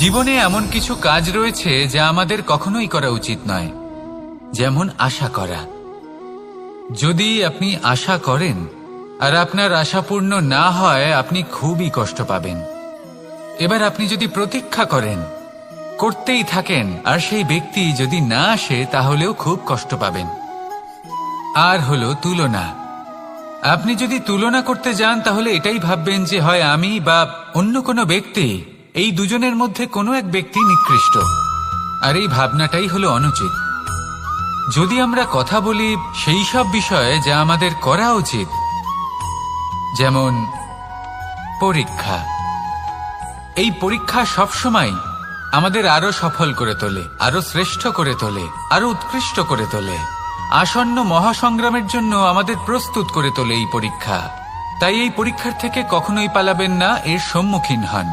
জীবনে এমন কিছু কাজ রয়েছে যা আমাদের কখনোই করা উচিত নয়। যেমন আশা করা। যদি আপনি আশা করেন আর আপনার আশা পূর্ণ না হয়, আপনি খুবই কষ্ট পাবেন। এবার আপনি যদি প্রতীক্ষা করেন, করতেই থাকেন, আর সেই ব্যক্তি যদি না আসে, তাহলেও খুব কষ্ট পাবেন। আর হলো তুলনা। আপনি যদি তুলনা করতে যান, তাহলে এটাই ভাববেন যে হয় আমি বা অন্য কোনো ব্যক্তি এই দুজনের মধ্যে কোনো এক ব্যক্তি নিকৃষ্ট। আর এই ভাবনাটাই হলো অনুচিত। যদি আমরা কথা বলি সেই সব বিষয়ে যা আমাদের করা উচিত, যেমন পরীক্ষা। এই পরীক্ষা সবসময় আমাদের আরও সফল করে তোলে, আরও শ্রেষ্ঠ করে তোলে, আরও উৎকৃষ্ট করে তোলে। আসন্ন মহাসংগ্রামের জন্য আমাদের প্রস্তুত করে তোলে এই পরীক্ষা। তাই এই পরীক্ষার থেকে কখনোই পালাবেন না, এর সম্মুখীন হন।